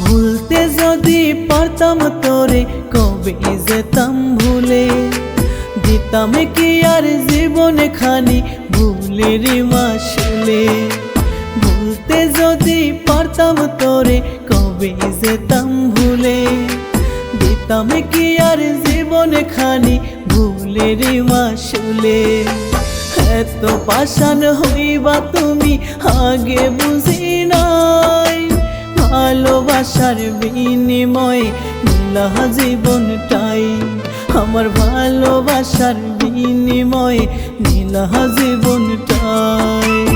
ভুলতে যদি পারতাম তোরে, কবে যেতাম ভুলে? দিতাম কি আর জীবন খানি ভুলের মাসলে? ভুলতে যদি পারতাম তোরে, কবে যেতাম ভুলে? দিতাম কি আর জীবন খানি ভুলের মাসলে? এত পাশান হইবা তুমি, আগে বুঝি নাই। ভালোবাসার বিনিময়ে নীলা জীবনটাই। আমার ভালোবাসার বিনিময়ে নীলা জীবনটাই।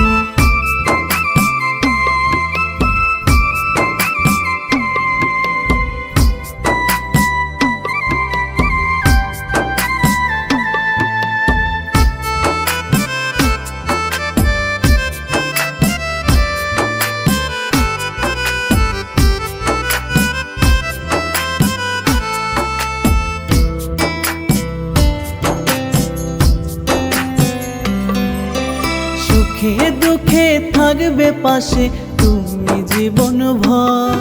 সুখে দুঃখে থাকবে পাশে তুমি জীবন ভর।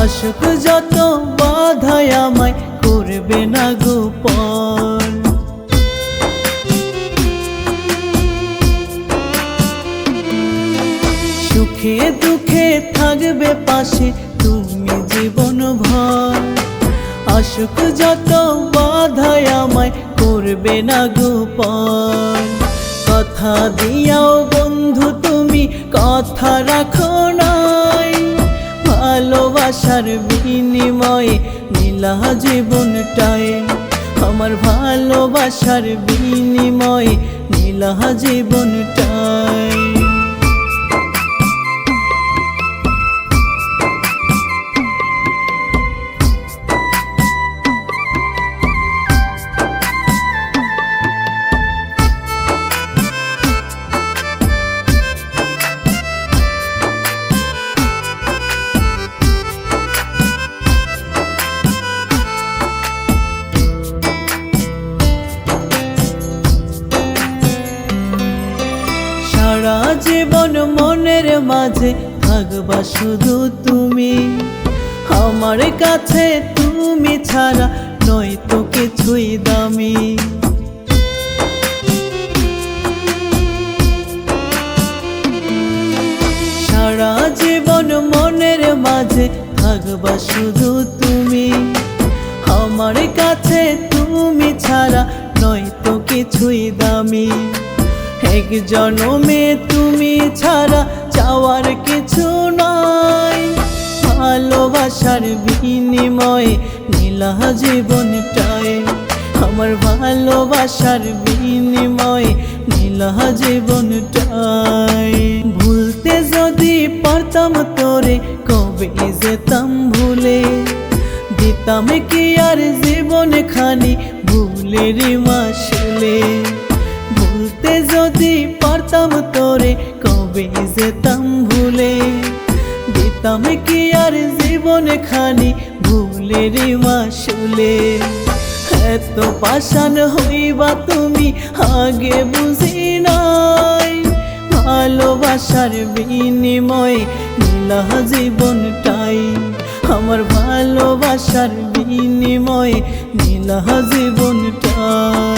আশুক, যত বাধায় আমায় করবে না গোপন সুখে দুঃখে থাকবে পাশে তুমি জীবন ভর। আশুক, যত বাধায় আমায় করবে না গোপন কথা দিয়াও বন্ধু তুমি, কথা রাখো নাই। ভালোবাসার বিনিময়ে নীলা জীবনটায়। আমার ভালোবাসার বিনিময়ে নীলা জীবনটায়। জীবন মনের মাঝে থাকবা শুধু তুমি। আমার কাছে তুমি ছাড়া নয় তো কিছুই দামি। সারা জীবন মনের মাঝে থাকবা শুধু তুমি। আমার কাছে তুমি ছাড়া নয় তো কিছুই দামি। এক জনমে তুমি ছাড়া চাওয়ার কিছু নয় ভালোবাসার বিনিময়ে নীলা জীবনটায় আমার ভালোবাসার বিনিময়ে নীলা জীবনটাই। ভুলতে যদি পারতাম তোরে, কবে যেতাম ভুলে? দিতাম কি আর জীবন খানি ভুলের মাসলে? পারতাম তোরে, কবে যেতাম ভুলে। দিতাম কি আর জীবন খানি ভুলের মাসুলে। এত পাষাণ হইবা তুমি আগে বুঝি নাই। ভালোবাসার বিনিময়ে নীলা জীবনটাই। আমার ভালোবাসার বিনিময়ে নীলা জীবনটাই।